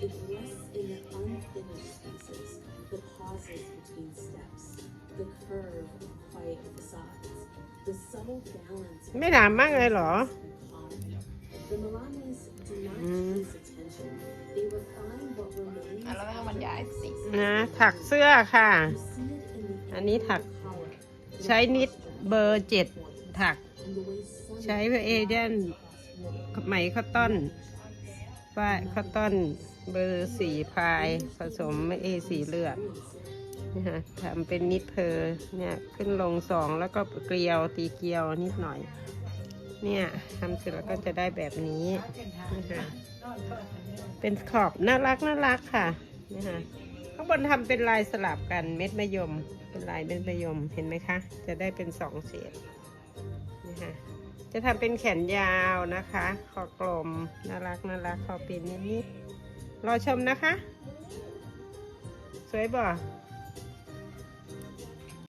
It's less in the unfinished pieces, the pauses between steps, the curve of quiet facades, the subtle balance ไม่หนามมากเลยเหรอ and calm. The Milanes do not chase attention. They refine what remains อะแล้วให้บรรยายสีนะถักเสื้อค่ะ You see it in the อันนี้ถัก color, ใช้นิดเบอร์เจ็ดถัก and the way sun ใช้เพื่อเอเดน ไหมข้าวต้น ฝ้าข้าวต้นเบอร์สีพายผสมเอสีเลือดนี่ฮะทำเป็นนิดเพอเนี่ยขึ้นลงสองแล้วก็เกลียวตีเกลียวนิดหน่อย เนี่ยทำเสร็จแล้วก็จะได้แบบนี้นะคะเป็นขอบน่ารักน่ารักค่ะนี่ค่ะข้างบนทำเป็นลายสลับกันเม็ดมะยม เป็นลายเม็ดมะยมเห็นไหมคะ จะได้เป็นสองเฉดนี่ค่ะ จะทำเป็นแขนยาวนะคะ คอกลม น่ารักน่ารักคอปีนนิดๆรอชมนะคะ สวยบ่